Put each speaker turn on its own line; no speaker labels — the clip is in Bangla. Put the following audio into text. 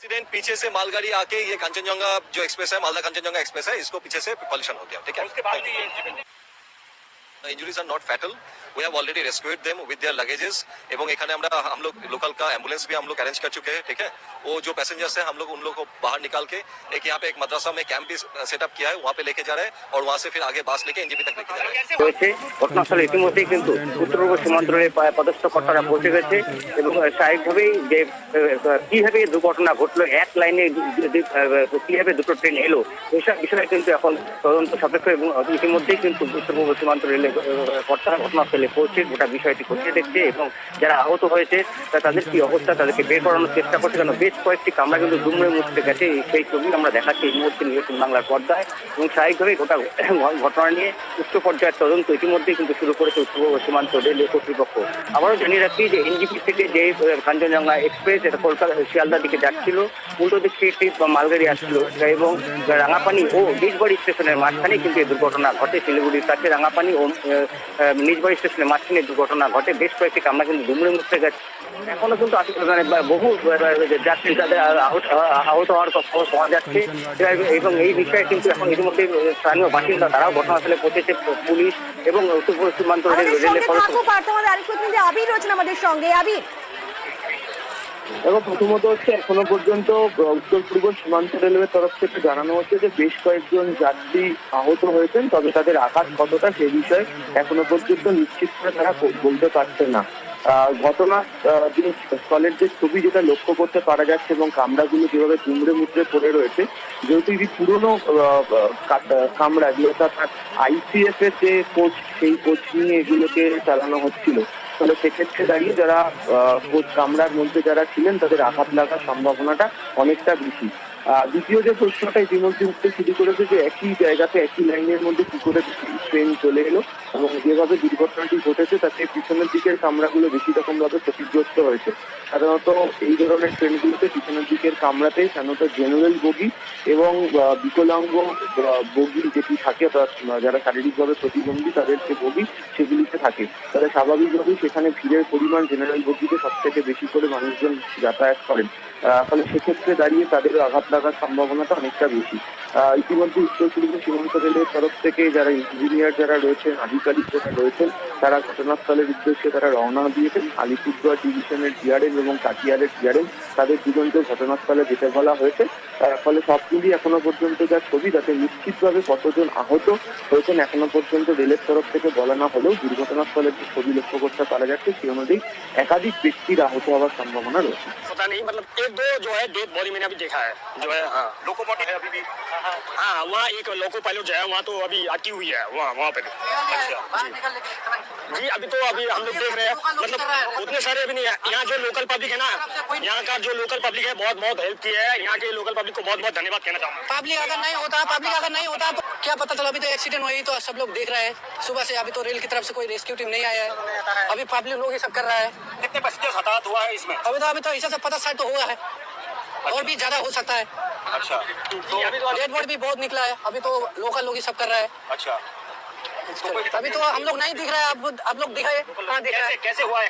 एक्सीडेंट पीछे से मालगाड़ी आके ये कंचनजंगा जो एक्सप्रेस है मालदा कंचनजंगा एक्सप्रेस है इसको पीछे से पॉल्यूशन हो गया ठीक है? Injuries injuries are not fatal we have already rescued them with their luggages এবং এখানে আমরা हम लोग लोकल का एम्बुलेंस भी हम लोग अरेंज कर चुके हैं ठीक है वो जो पैसेंजर्स हैं हम लोग उन लोग को बाहर निकाल के एक यहाँ पे एक मदरसा में कैंप भी सेटअप किया है वहाँ पे लेके जा रहे हैं और वहाँ से फिर आगे बास लेके एनजीपी तक लेके जा रहे हैं
রয়েছে ঘটনাস্থলে ইতিমধ্যেই কিন্তু উত্তর পূর্ব সীমান্তরের পা- পদস্থ কর্তারা পৌঁছে গেছে এবং আহ, স্বাভাবিকভাবেই যে আহ, কিভাবে এই দুর্ঘটনা ঘটলো এক লাইনে দু- দু- আহ, কিভাবে দুটো ট্রেন এলো এসব বিষয়ে কিন্তু এখন তদন্ত সাপেক্ষ এবং ইতিমধ্যেই কিন্তু উত্তর পূর্ব সীমান্ত রেলের আহ, কর্তারা ঘটনাস্থলে পৌঁছে গোটা বিষয়টি খতিয়ে দেখছে এবং যারা আহত হয়েছে তাদের কি অবস্থা তাদেরকে বের করানোর চেষ্টা করছে কেন? বেশ কয়েকটি কামরা কিন্তু দুমড়ে মুচড়ে গেছে সেই ছবি আমরা দেখাচ্ছি এই মুহূর্তে নিউজ বাংলার পর্দায়। এবং স্বাভাবিকভাবেই গোটা ঘটনা নিয়ে উচ্চ পর্যায়ের তদন্ত ইতিমধ্যেই কিন্তু শুরু করেছে উত্তর সীমান্ত রেল কর্তৃপক্ষ। আবারও জানিয়ে রাখি যে এনজিপি থেকে যে কাঞ্চনজঙ্ঘা এক্সপ্রেস এটা কলকাতা শিয়ালদার দিকে যাচ্ছিল উল্টো দিক একটি মালগাড়ি আসছিল এবং রাঙাপানি ও নিজবাড়ি স্টেশনের মাঝখানে কিন্তু এই দুর্ঘটনা ঘটে। শিলিগুড়ির কাছে রাঙাপানি ও আহ, আহ, স্টেশনের মাঝখানে দুর্ঘটনা ঘটে। বেশ কয়েকটি কামরা কিন্তু দুমড়ে মুচড়ে গেছে। এখনও কিন্তু মানে বহু যাত্রী তাদের আহত আহত হওয়ার খবর পাওয়া যাচ্ছে। এবং এই বিষয়ে কিন্তু এখন ইতিমধ্যে স্থানীয় বাসিন্দা তারাও ঘটনাস্থলে পৌঁছেছে। পুলিশ এবং উত্তর
আমাদের
রেলের
আবির রয়েছেন আমাদের সঙ্গে। আবির
এবং প্রথমত হচ্ছে এখনও পর্যন্ত উত্তর পূর্ব সীমান্ত রেলওয়ের তরফ থেকে জানানো হচ্ছে যে বেশ কয়েকজন যাত্রী আহত হয়েছেন, তবে তাদের আঘাত কতটা সে বিষয়ে এখনও পর্যন্ত নিশ্চিত করে তারা বলতে পারছে না। ঘটনা স্থলের যে ছবি যেটা লক্ষ্য করতে পারা যাচ্ছে এবং কামরাগুলো যেভাবে দুমড়ে মুচড়ে পড়ে রয়েছে, যেহেতু এই পুরনো কামরা, যেটা তার আইসিএফ এর যে কোচ, সেই কোচ নিয়ে এগুলোকে চালানো হচ্ছিল। ফলে সেক্ষেত্রে দাঁড়িয়ে যারা কোচ কামরার মধ্যে যারা ছিলেন, তাদের আঘাত লাগার সম্ভাবনাটা অনেকটা বেশি। দ্বিতীয় যে প্রশ্নটা ইতিমধ্যে উঠতে শুরু করেছে যে একই জায়গাতে একই লাইনের মধ্যে কি করে ট্রেন চলে এলো এবং যেভাবে দুর্ঘটনাটি ঘটেছে তাতে পিছনের দিকের কামরাগুলো বেশি রকম ভাবে ক্ষতিগ্রস্ত হয়েছে। সাধারণত এই ধরনের ট্রেনগুলোতে পিছনের দিকের কামরাতে সাধারণত জেনারেল বগি এবং বিকলাঙ্গ বগি যেটি থাকে যারা শারীরিকভাবে প্রতিবন্ধী তাদের যে বগি সেগুলিতে থাকে। তাহলে স্বাভাবিকভাবেই সেখানে ভিড়ের পরিমাণ জেনারেল বগিতে সব থেকে বেশি করে মানুষজন যাতায়াত করেন। ফলে সেক্ষেত্রে দাঁড়িয়ে তাদের আঘাত লাগার সম্ভাবনাটা অনেকটা বেশি। ইতিমধ্যে উত্তর পূর্ব সীমান্ত রেলের তরফ থেকে যারা ইঞ্জিনিয়ার যারা রয়েছেন, আধিকারিক যারা রয়েছেন, তারা ঘটনাস্থলের উদ্দেশ্যে তারা রওনা দিয়েছেন। আলিপুরদুয়ার ডিভিশনের ডিআরএম এবং কাটিয়ারের ডিআরএম তাদের দুজনকে ঘটনাস্থলে যেতে বলা হয়েছে। ফলে সবগুলি এখনও পর্যন্ত যা ছবি, তাতে নিশ্চিতভাবে কতজন আহত হয়েছেন এখনও পর্যন্ত রেলের তরফ থেকে বলা না হলেও দুর্ঘটনাস্থলের যে ছবি লক্ষ্য করতে পারা যাচ্ছে, সে অনুযায়ী একাধিক ব্যক্তির আহত হওয়ার সম্ভাবনা রয়েছে।
जो है मैंने है। जो है हाँ
लोकोमोटिव है अभी भी।
हाँ वहाँ एक लोको पायलट जो है वहाँ तो अभी अटकी हुई है वहाँ वहाँ पे जी अभी तो अभी हम लोग देख रहे हैं मतलब उतने सारे अभी नहीं है। यहाँ जो लोकल पब्लिक है ना यहाँ का जो लोकल पब्लिक है बहुत बहुत हेल्प की है। यहाँ के लोकल पब्लिक को बहुत बहुत धन्यवाद कहना चाहूँगा।
पब्लिक अगर नहीं होता पब्लिक अगर नहीं होता तो क्या पता चला अभी तो एक्सीडेंट हुई तो सब लोग देख रहे हैं। सुबह से अभी तो रेल की तरफ़ से कोई रेस्क्यू टीम नहीं आया है। अभी पब्लिक लोग ये सब कर रहा है।
कितने पैसेंजर हताहत हुआ है इसमें?
अभी तो अभी तो ऐसा से पता शायद तो हुआ है। और भी ज़्यादा हो सकता है।
अच्छा।
तो
डेड बॉडी भी बहुत निकला है। अभी तो लोकल लोग ही सब कर रहा है।
अच्छा।
अभी तो हम लोग नहीं दिख रहा है अब अब लोग दिखाए कहाँ दिख रहा। है
कैसे कैसे हुआ?